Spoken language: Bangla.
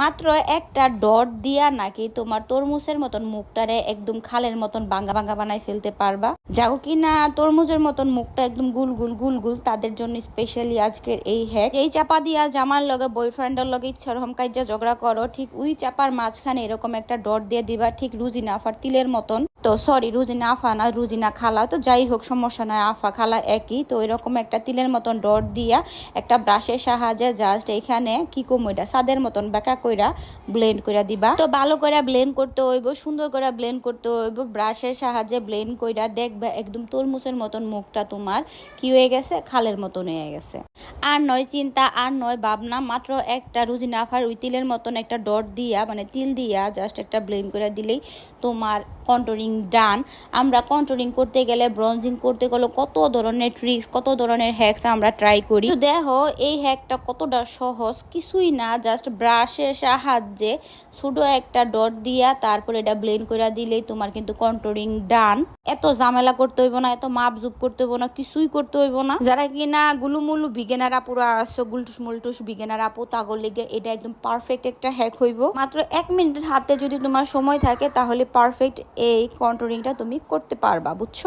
মাত্র একটা ডট দিয়া নাকি তোমার তরমুজের মতন মুখটারে একদম খালের মতন বাঙ্গা বাঙ্গা বানাই ফেলতে পারবা? যাও কি না, তরমুজের মতন মুখটা একদম গুল গুল গুল গুল, তাদের জন্য স্পেশালি আজকের এই হ্যাক এই চাপা দিয়া জামার লগে বয়ফ্রেন্ডের লগে ইচ্ছা রকম কাজা ঝগড়া করো, ঠিক উই চাপার মাঝখানে এরকম একটা ডট দিয়ে দিবা, ঠিক রুজিনা আফার তিলের মতন। তো সরি রুজিনা আফা না রুজিনা খালা, তো যাই হোক, সমস্যা নয় আফা খালা একই। তো এরকম একটা তিলের মতন ডট দিয়া একটা ব্রাশের সাহায্যে জাস্ট এখানে কি কম ওইটা সাদের মতন বেকা কইরা ব্লেন্ড কইরা দিবা। তো ভালো করে ব্লেন্ড করতে হইব, সুন্দর করে ব্লেন্ড করতে হইব ব্রাশের সাহায্যে ব্লেন্ড কইরা দেখবা একদম তরমুজের মতন মুখটা তোমার কি হয়ে গেছে? খালের মতন হয়ে গেছে। আর নয় চিন্তা, আর নয় ভাবনা, মাত্র একটা রুজিনা আফার ওই তিলের মতন একটা ডট দিয়া মানে তিল দিয়া জাস্ট একটা ব্লেন্ড করে দিলেই তোমার কন্ট্রোলিং ডান আমরা কন্ট্রোলিং করতে গেলে ব্রঞ্জিং করতে গেলে কত ধরনের ট্রিক্স কত ধরনের হ্যাকস আমরা ট্রাই করি। দেখো, এই হ্যাকটা কতটা সহজ, কিছুই না জাস্ট ব্রাশের সাহায্যে ছোটো একটা ডট দিয়া তারপর এটা ব্লেন্ড করে দিলেই তোমার কিন্তু কন্ট্রোলিং ডান এত ঝামেলা করতে হইব না, এত মাপ জুপ করতে হইব না, কিছুই করতে হইব না। যারা কিনা গুলুমুলু বিগেনার আপুরা আসছো গুলটুস মুলটুস বিগেনার আপু, তাগর লেগে এটা একদম পারফেক্ট একটা হ্যাক হইব। মাত্র এক মিনিটের হাতে যদি তোমার সময় থাকে, তাহলে পারফেক্ট এই কন্ট্রোলিংটা তুমি করতে পারবা, বুঝছ?